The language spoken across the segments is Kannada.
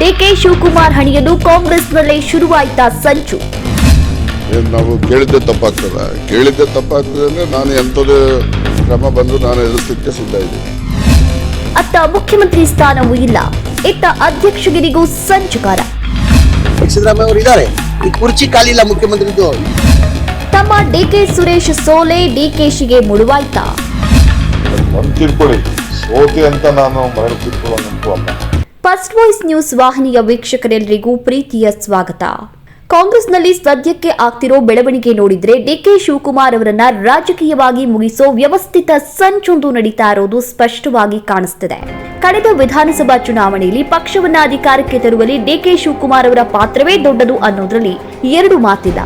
ಡಿಕೆ ಶಿವಕುಮಾರ್ ಹಣಿಯಲು ಕಾಂಗ್ರೆಸ್ನಲ್ಲೇ ಶುರುವಾಯಿತ ಸಂಚು. ನಾವು ಕೇಳಿದ್ದೆ ತಪ್ಪಾಗ್ತದ? ಕೇಳಿದ್ದೆ ತಪ್ಪಾಗ್ತದೆ ಅಂದ್ರೆ ನಾನು ಎಂಥದ್ದು ಕ್ರಮ ಬಂದು ನಾನು ಎದುರಿಸಲಿಕ್ಕೆ ಸಿದ್ಧ ಇದ್ದೀನಿ. ಅತ್ತ ಮುಖ್ಯಮಂತ್ರಿ ಸ್ಥಾನವೂ ಇಲ್ಲ. ಇತ್ತ ಅಧ್ಯಕ್ಷಗಿರಿಗೂ ಸಂಚುಕಾರ. ಸಿದ್ದರಾಮಯ್ಯ ಅವರು ಇದ್ದಾರೆ. ಈ ಕುರ್ಚಿ ಖಾಲಿ ಇಲ್ಲ ಮುಖ್ಯಮಂತ್ರಿದು. ತಮ್ಮ ಡಿಕೆ ಸುರೇಶ್ ಸೋಲೆ ಡಿಕೆಶಿಗೆ ಮುಳುವಾಯ್ತಾ. ಒಂದು ತಿಳ್ಕೊಳ್ಳಿ ಸೋತೆ ಅಂತ ನಾನು ಮರಳು ತಿಳ್ಕೊಳ್ಳೋಣಂತೂ ಅಲ್ಲ. ಫಸ್ಟ್ ವಾಯ್ಸ್ ನ್ಯೂಸ್ ವಾಹಿನಿಯ ವೀಕ್ಷಕರೆಲ್ಲರಿಗೂ ಪ್ರೀತಿಯ ಸ್ವಾಗತ. ಕಾಂಗ್ರೆಸ್ನಲ್ಲಿ ಸದ್ಯಕ್ಕೆ ಆಗ್ತಿರೋ ಬೆಳವಣಿಗೆ ನೋಡಿದ್ರೆ ಡಿಕೆ ಶಿವಕುಮಾರ್ ಅವರನ್ನ ರಾಜಕೀಯವಾಗಿ ಮುಗಿಸೋ ವ್ಯವಸ್ಥಿತ ಸಂಚೊಂದು ನಡೀತಾ ಇರೋದು ಸ್ಪಷ್ಟವಾಗಿ ಕಾಣಿಸ್ತಿದೆ. ಕಳೆದ ವಿಧಾನಸಭಾ ಚುನಾವಣೆಯಲ್ಲಿ ಪಕ್ಷವನ್ನ ಅಧಿಕಾರಕ್ಕೆ ತರುವಲ್ಲಿ ಡಿಕೆ ಶಿವಕುಮಾರ್ ಅವರ ಪಾತ್ರವೇ ದೊಡ್ಡದು ಅನ್ನೋದ್ರಲ್ಲಿ ಎರಡು ಮಾತಿಲ್ಲ.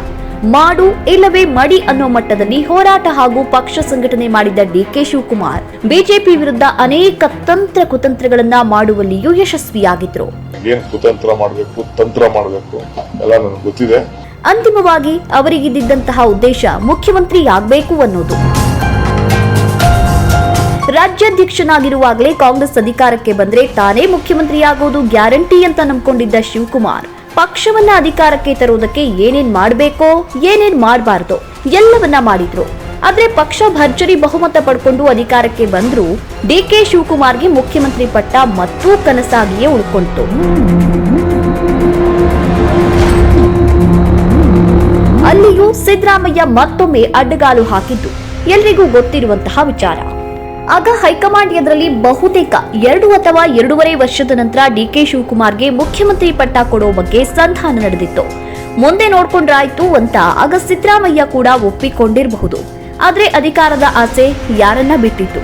ಮಾಡು ಇಲ್ಲವೇ ಮಡಿ ಅನ್ನೋ ಮಟ್ಟದಲ್ಲಿ ಹೋರಾಟ ಹಾಗೂ ಪಕ್ಷ ಸಂಘಟನೆ ಮಾಡಿದ್ದ ಡಿಕೆ ಶಿವಕುಮಾರ್. ಬಿಜೆಪಿ ವಿರುದ್ಧ ಅನೇಕ ತಂತ್ರ ಕುತಂತ್ರಗಳನ್ನ ಮಾಡುವಲ್ಲಿಯೂ ಯಶಸ್ವಿಯಾಗಿದ್ರು. ಏನ್ ಕುತಂತ್ರ ಮಾಡಬೇಕು ತಂತ್ರ ಮಾಡಬೇಕು ಎಲ್ಲ ನನಗೆ ಗೊತ್ತಿದೆ. ಅಂತಿಮವಾಗಿ ಅವರಿಗಿದ್ದಂತಹ ಉದ್ದೇಶ ಮುಖ್ಯಮಂತ್ರಿ ಆಗಬೇಕು ಅನ್ನೋದು. ರಾಜ್ಯಾಧ್ಯಕ್ಷನಾಗಿರುವಾಗಲೇ ಕಾಂಗ್ರೆಸ್ ಅಧಿಕಾರಕ್ಕೆ ಬಂದ್ರೆ ತಾನೇ ಮುಖ್ಯಮಂತ್ರಿಯಾಗೋದು ಗ್ಯಾರಂಟಿ ಅಂತ ನಂಬಿಕೊಂಡಿದ್ದ ಶಿವಕುಮಾರ್. ಪಕ್ಷವನ್ನ ಅಧಿಕಾರಕ್ಕೆ ತರುವುದಕ್ಕೆ ಏನೇನ್ ಮಾಡಬೇಕೋ, ಏನೇನ್ ಮಾಡಬಾರ್ದು ಎಲ್ಲವನ್ನ ಮಾಡಿದ್ರು. ಆದ್ರೆ ಪಕ್ಷ ಭರ್ಜರಿ ಬಹುಮತ ಪಡ್ಕೊಂಡು ಅಧಿಕಾರಕ್ಕೆ ಬಂದ್ರು, ಡಿಕೆ ಶಿವಕುಮಾರ್ಗೆ ಮುಖ್ಯಮಂತ್ರಿ ಪಟ್ಟ ಮತ್ತೂ ಕನಸಾಗಿಯೇ ಉಳ್ಕೊಂಡಿತು ಅಲ್ಲಿಯೂ ಸಿದ್ದರಾಮಯ್ಯ ಮತ್ತೊಮ್ಮೆ ಅಡ್ಡಗಾಲು ಹಾಕಿದ್ದು. ಎಲ್ರಿಗೂ ಗೊತ್ತಿರುವಂತಹ ವಿಚಾರ. ಆಗ ಹೈಕಮಾಂಡ್ ಎದುರಲ್ಲಿ ಬಹುತೇಕ ಎರಡು ಅಥವಾ ಎರಡೂವರೆ ವರ್ಷದ ನಂತರ ಡಿಕೆ ಶಿವಕುಮಾರ್ಗೆ ಮುಖ್ಯಮಂತ್ರಿ ಪಟ್ಟ ಕೊಡೋ ಬಗ್ಗೆ ಸಂಧಾನ ನಡೆದಿತ್ತು. ಮುಂದೆ ನೋಡ್ಕೊಂಡ್ರಾಯ್ತು ಅಂತ ಆಗ ಸಿದ್ದರಾಮಯ್ಯ ಕೂಡ ಒಪ್ಪಿಕೊಂಡಿರಬಹುದು. ಆದರೆ ಅಧಿಕಾರದ ಆಸೆ ಯಾರನ್ನ ಬಿಟ್ಟಿತ್ತು?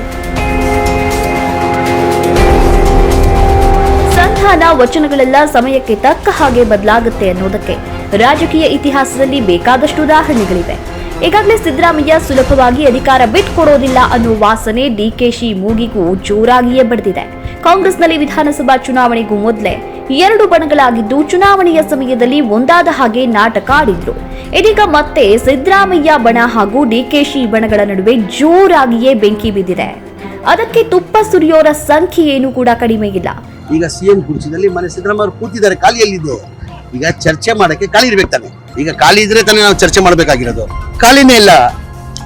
ಸಂಧಾನ ವಚನಗಳೆಲ್ಲ ಸಮಯಕ್ಕೆ ತಕ್ಕ ಹಾಗೆ ಬದಲಾಗುತ್ತೆ ಅನ್ನೋದಕ್ಕೆ ರಾಜಕೀಯ ಇತಿಹಾಸದಲ್ಲಿ ಬೇಕಾದಷ್ಟು ಉದಾಹರಣೆಗಳಿವೆ. ಈಗಾಗಲೇ ಸಿದ್ದರಾಮಯ್ಯ ಸುಲಭವಾಗಿ ಅಧಿಕಾರ ಬಿಟ್ಕೊಡೋದಿಲ್ಲ ಅನ್ನೋ ವಾಸನೆ ಡಿಕೆಶಿ ಮೂಗಿಗೂ ಜೋರಾಗಿಯೇ ಬಡಿದಿದೆ. ಕಾಂಗ್ರೆಸ್ನಲ್ಲಿ ವಿಧಾನಸಭಾ ಚುನಾವಣೆಗೂ ಮೊದಲೇ ಎರಡು ಬಣಗಳಾಗಿದ್ದು ಚುನಾವಣೆಯ ಸಮಯದಲ್ಲಿ ಒಂದಾದ ಹಾಗೆ ನಾಟಕ ಆಡಿದ್ರು. ಇದೀಗ ಮತ್ತೆ ಸಿದ್ದರಾಮಯ್ಯ ಬಣ ಹಾಗೂ ಡಿಕೆಶಿ ಬಣಗಳ ನಡುವೆ ಜೋರಾಗಿಯೇ ಬೆಂಕಿ ಬಿದ್ದಿದೆ. ಅದಕ್ಕೆ ತುಪ್ಪ ಸುರಿಯೋರ ಸಂಖ್ಯೆ ಏನು ಕೂಡ ಕಡಿಮೆ ಇಲ್ಲ. ಈಗ ಸಿಎಂ ಕುರ್ಚಿದಲ್ಲಿ ಮನೆ ಸಿದ್ದರಾಮಯ್ಯ ಕೂತಿದ್ದಾರೆ ಖಾಲಿಯಲ್ಲಿದೆ ಈಗ ಚರ್ಚೆ ಮಾಡಕ್ಕೆ ಖಾಲಿ ಇರ್ಬೇಕು ತಾನೆ. ಈಗ ಖಾಲಿ ಇದ್ರೆ ತಾನೇ ನಾವು ಚರ್ಚೆ ಮಾಡಬೇಕಾಗಿರೋದು. ಖಾಲಿನೇ ಇಲ್ಲ.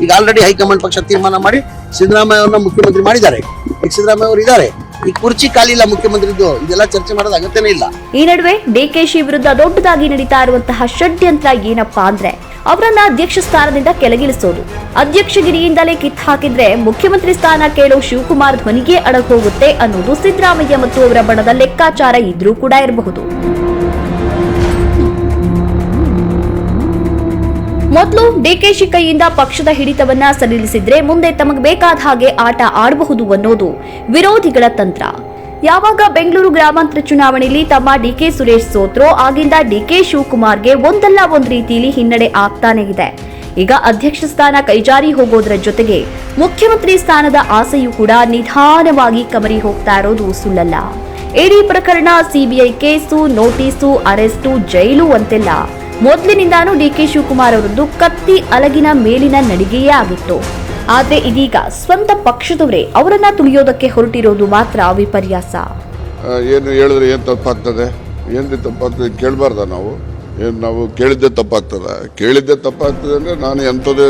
ಈಗ ಆಲ್ರೆಡಿ ಹೈಕಮಾಂಡ್ ಪಕ್ಷ ತೀರ್ಮಾನ ಮಾಡಿ ಸಿದ್ದರಾಮಯ್ಯ ಅವ್ರನ್ನ ಮುಖ್ಯಮಂತ್ರಿ ಮಾಡಿದ್ದಾರೆ. ಈಗ ಸಿದ್ದರಾಮಯ್ಯ ಅವರು ಇದ್ದಾರೆ. ಈ ಕುರ್ಚಿ ಖಾಲಿ ಇಲ್ಲ ಮುಖ್ಯಮಂತ್ರಿದು ಇದೆಲ್ಲ ಚರ್ಚೆ ಮಾಡೋದು ಅಗತ್ಯನೇ ಇಲ್ಲ. ಈ ನಡುವೆ ಡಿಕೆಶಿ ವಿರುದ್ಧ ದೊಡ್ಡದಾಗಿ ನಡೀತಾ ಇರುವಂತಹ ಷಡ್ಯಂತ್ರ ಏನಪ್ಪಾ ಅಂದ್ರೆ ಅವರನ್ನ ಅಧ್ಯಕ್ಷ ಸ್ಥಾನದಿಂದ ಕೆಳಗಿಳಿಸೋದು. ಅಧ್ಯಕ್ಷಗಿರಿಯಿಂದಲೇ ಕಿತ್ ಹಾಕಿದ್ರೆ ಮುಖ್ಯಮಂತ್ರಿ ಸ್ಥಾನ ಕೇಳೋ ಶಿವಕುಮಾರ್ ಧ್ವನಿಗೆ ಅಡಗ ಹೋಗುತ್ತೆ ಅನ್ನೋದು ಸಿದ್ದರಾಮಯ್ಯ ಮತ್ತು ಅವರ ಬಣದ ಲೆಕ್ಕಾಚಾರ ಇದ್ರೂ ಕೂಡ ಇರಬಹುದು. ಮೊದಲು ಡಿಕೆಶಿ ಕೈಯಿಂದ ಪಕ್ಷದ ಹಿಡಿತವನ್ನ ಸಡಿಲಿಸಿದ್ರೆ ಮುಂದೆ ತಮಗೆ ಬೇಕಾದ ಹಾಗೆ ಆಟ ಆಡಬಹುದು ಅನ್ನೋದು ವಿರೋಧಿಗಳ ತಂತ್ರ. ಯಾವಾಗ ಬೆಂಗಳೂರು ಗ್ರಾಮಾಂತರ ಚುನಾವಣೆಯಲ್ಲಿ ತಮ್ಮ ಡಿಕೆ ಸುರೇಶ್ ಸೋತ್ರೋ, ಆಗಿಂದ ಡಿಕೆ ಶಿವಕುಮಾರ್ಗೆ ಒಂದಲ್ಲ ಒಂದ್ ರೀತಿಯಲ್ಲಿ ಹಿನ್ನಡೆ ಆಗ್ತಾನೆ ಇದೆ. ಈಗ ಅಧ್ಯಕ್ಷ ಸ್ಥಾನ ಕೈಜಾರಿ ಹೋಗೋದ್ರ ಜೊತೆಗೆ ಮುಖ್ಯಮಂತ್ರಿ ಸ್ಥಾನದ ಆಸೆಯೂ ಕೂಡ ನಿಧಾನವಾಗಿ ಕಮರಿ ಹೋಗ್ತಾ ಇರೋದು ಸುಳ್ಳಲ್ಲ. ಇಡೀ ಪ್ರಕರಣ CBI case, notice, arrest, jail ಅಂತೆಲ್ಲ. ಮೊದಲಿನಿಂದಾನೂ ಡಿಕೆ ಶಿವಕುಮಾರ್ ಅವರದ್ದು ಕತ್ತಿ ಅಲಗಿನ ಮೇಲಿನ ನಡಿಗೆಯೇ ಆಗಿತ್ತು. ಆದರೆ ಇದೀಗ ಸ್ವಂತ ಪಕ್ಷದವರೇ ಅವರನ್ನ ತುಳಿಯೋದಕ್ಕೆ ಹೊರಟಿರೋದು ಮಾತ್ರ ವಿಪರ್ಯಾಸ. ಏನು ಹೇಳಿದ್ರೆ ಏನು ತಪ್ಪಾಗ್ತದೆ? ಏನು ತಪ್ಪಾಗ್ತದೆ? ಕೇಳಬಾರ್ದ ನಾವು? ಏನು ನಾವು ಕೇಳಿದ್ದೆ ತಪ್ಪಾಗ್ತದ? ಕೇಳಿದ್ದೆ ತಪ್ಪಾಗ್ತದೆ ಅಂದರೆ ನಾನು ಎಂಥದ್ದು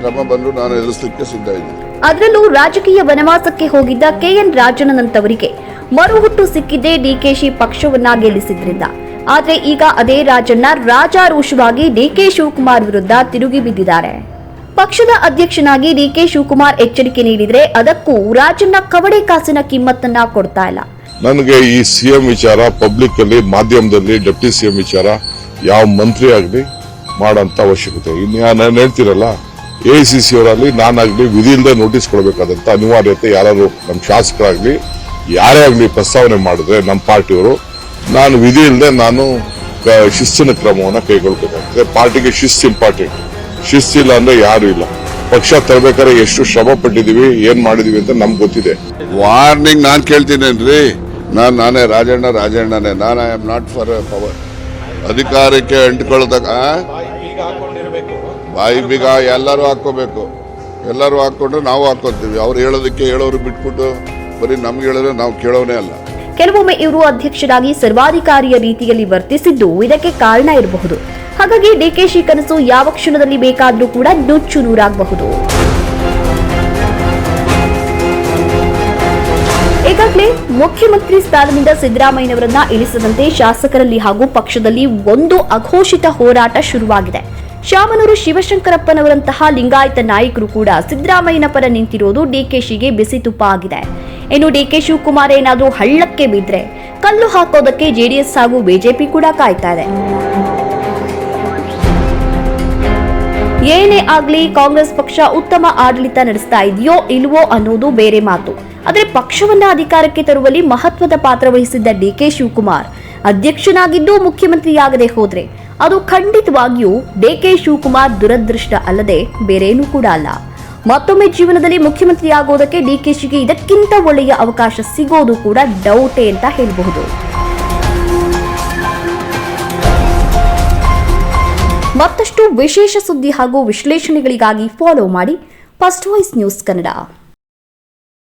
ಕ್ರಮ ಬಂದು ನಾನು ಎದುರಿಸಲಿಕ್ಕೆ ಸಿದ್ಧ ಇದ್ದೀನಿ. ಅದರಲ್ಲೂ ರಾಜಕೀಯ ವನವಾಸಕ್ಕೆ ಹೋಗಿದ್ದ ಕೆಎನ್ ರಾಜಣ್ಣನಂತವರಿಗೆ ಮರುಹುಟ್ಟು ಸಿಕ್ಕಿದ್ದೇ ಡಿಕೆಶಿ ಪಕ್ಷವನ್ನ ಗೆಲ್ಲಿಸಿದ್ರಿಂದ. ಆದ್ರೆ ಈಗ ಅದೇ ರಾಜಣ್ಣ ರಾಜಾರೋಷವಾಗಿ ಡಿಕೆ ಶಿವಕುಮಾರ್ ವಿರುದ್ಧ ತಿರುಗಿ ಬಿದ್ದಿದ್ದಾರೆ. ಪಕ್ಷದ ಅಧ್ಯಕ್ಷನಾಗಿ ಡಿಕೆ ಶಿವಕುಮಾರ್ ಎಚ್ಚರಿಕೆ ನೀಡಿದ್ರೆ ಅದಕ್ಕೂ ರಾಜಣ್ಣ ಕವಡೆ ಕಾಸಿನ ಕಿಮ್ಮತ್ತನ್ನ ಕೊಡ್ತಾ ಇಲ್ಲ. ನನಗೆ ಈ ಸಿಎಂ ವಿಚಾರ ಪಬ್ಲಿಕ್ ಅಲ್ಲಿ, ಮಾಧ್ಯಮದಲ್ಲಿ, ಡೆಪ್ಟಿ ಸಿಎಂ ವಿಚಾರ ಯಾವ ಮಂತ್ರಿ ಆಗಲಿ ಮಾಡುವಂತ ಅವಶ್ಯಕತೆ ನಾನು ಹೇಳ್ತಿರಲ್ಲ, ಎ ಸಿ ಸಿ ಅವರಲ್ಲಿ ನಾನಾಗಲಿ ವಿಧಿಯಿಂದ ನೋಟಿಸ್ ಕೊಡಬೇಕಾದಂಥ ಅನಿವಾರ್ಯತೆ ಯಾರಾದರೂ ನಮ್ಮ ಶಾಸಕರಾಗ್ಲಿ, ಯಾರೇ ಆಗಲಿ ಪ್ರಸ್ತಾವನೆ ಮಾಡಿದ್ರೆ ನಮ್ಮ ಪಾರ್ಟಿಯವರು ನಾನು ವಿಧಿ ಇಲ್ಲದೆ ನಾನು ಶಿಸ್ತಿನ ಕ್ರಮವನ್ನು ಕೈಗೊಳ್ಬೇಕಾಗ್ತದೆ ಪಾರ್ಟಿಗೆ ಶಿಸ್ತು ಇಂಪಾರ್ಟೆಂಟ್ ಶಿಸ್ತಿಲ್ಲ ಅಂದ್ರೆ ಯಾರು ಇಲ್ಲ. ಪಕ್ಷ ತರಬೇಕಾದ್ರೆ ಎಷ್ಟು ಶ್ರಮ ಪಟ್ಟಿದೀವಿ ಏನ್ ಮಾಡಿದೀವಿ ಅಂತ ನಮ್ಗೆ ಗೊತ್ತಿದೆ. ವಾರ್ನಿಂಗ್ ನಾನು ಕೇಳ್ತೀನೇನ್ರಿ? ನಾನು, ನಾನೇ ರಾಜಣ್ಣ, ರಾಜಣ್ಣನೇ. ನಾನು I am not for power ಅಧಿಕಾರಕ್ಕೆ ಅಂಟ್ಕೊಳ್ದಾಗ ಬಾಯಿ ಬೀಗ ಎಲ್ಲರೂ ಹಾಕೋಬೇಕು ಎಲ್ಲರೂ ಹಾಕ್ಕೊಂಡ್ರೆ ನಾವು ಹಾಕೋತೀವಿ ಅವ್ರು ಹೇಳೋದಕ್ಕೆ ಹೇಳೋರು ಬಿಟ್ಬಿಟ್ಟು ಬರೀ ನಮ್ಗೆ ಹೇಳಿದ್ರೆ ನಾವು ಕೇಳೋನೇ ಅಲ್ಲ. ಕೆಲವೊಮ್ಮೆ ಇವರು ಅಧ್ಯಕ್ಷರಾಗಿ ಸರ್ವಾಧಿಕಾರಿಯ ರೀತಿಯಲ್ಲಿ ವರ್ತಿಸಿದ್ದು ಇದಕ್ಕೆ ಕಾರಣ ಇರಬಹುದು. ಹಾಗಾಗಿ ಡಿಕೆಶಿ ಕನಸು ಯಾವ ಕ್ಷಣದಲ್ಲಿ ಬೇಕಾದರೂ ಕೂಡ ನುಚ್ಚು ನೂರಾಗಬಹುದು. ಈಗಾಗಲೇ ಮುಖ್ಯಮಂತ್ರಿ ಸ್ಥಾನದಿಂದ ಸಿದ್ದರಾಮಯ್ಯನವರನ್ನ ಇಳಿಸದಂತೆ ಶಾಸಕರಲ್ಲಿ ಹಾಗೂ ಪಕ್ಷದಲ್ಲಿ ಒಂದು ಅಘೋಷಿತ ಹೋರಾಟ ಶುರುವಾಗಿದೆ. ಶಾಮನೂರು ಶಿವಶಂಕರಪ್ಪನವರಂತಹ ಲಿಂಗಾಯತ ನಾಯಕರು ಕೂಡ ಸಿದ್ದರಾಮಯ್ಯನ ಪರ ನಿಂತಿರೋದು ಡಿಕೆಶಿಗೆ ಬಿಸಿ ತುಪ್ಪ ಆಗಿದೆ ಇನ್ನು ಡಿಕೆ ಶಿವಕುಮಾರ್ ಏನಾದರೂ ಹಳ್ಳಕ್ಕೆ ಬಿದ್ದರೆ ಕಲ್ಲು ಹಾಕೋದಕ್ಕೆ ಜೆಡಿಎಸ್ ಹಾಗೂ ಬಿಜೆಪಿ ಕೂಡ ಕಾಯ್ತಾ ಇದೆ. ಏನೇ ಆಗ್ಲಿ ಕಾಂಗ್ರೆಸ್ ಪಕ್ಷ ಉತ್ತಮ ಆಡಳಿತ ನಡೆಸ್ತಾ ಇದೆಯೋ ಇಲ್ವೋ ಅನ್ನೋದು ಬೇರೆ ಮಾತು. ಆದರೆ ಪಕ್ಷವನ್ನ ಅಧಿಕಾರಕ್ಕೆ ತರುವಲ್ಲಿ ಮಹತ್ವದ ಪಾತ್ರ ವಹಿಸಿದ್ದ ಡಿಕೆ ಶಿವಕುಮಾರ್. ಅಧ್ಯಕ್ಷನಾಗಿದ್ದು ಮುಖ್ಯಮಂತ್ರಿಯಾಗದೆ ಹೋದ್ರೆ ಅದು ಖಂಡಿತವಾಗಿಯೂ ಡಿ ಕೆ ಶಿವಕುಮಾರ್ ದುರದೃಷ್ಟ ಅಲ್ಲದೆ ಬೇರೇನೂ ಕೂಡ ಅಲ್ಲ. ಮತ್ತೊಮ್ಮೆ ಜೀವನದಲ್ಲಿ ಮುಖ್ಯಮಂತ್ರಿ ಆಗೋದಕ್ಕೆ ಶಿಗೆ ಇದಕ್ಕಿಂತ ಒಳ್ಳೆಯ ಅವಕಾಶ ಸಿಗೋದು ಕೂಡ ಡೌಟೆ ಅಂತ ಹೇಳಬಹುದು. ಮತ್ತಷ್ಟು ವಿಶೇಷ ಸುದ್ದಿ ಹಾಗೂ ವಿಶ್ಲೇಷಣೆಗಳಿಗಾಗಿ ಫಾಲೋ ಮಾಡಿ ಫಸ್ಟ್ ವಾಯ್ಸ್ ನ್ಯೂಸ್ ಕನ್ನಡ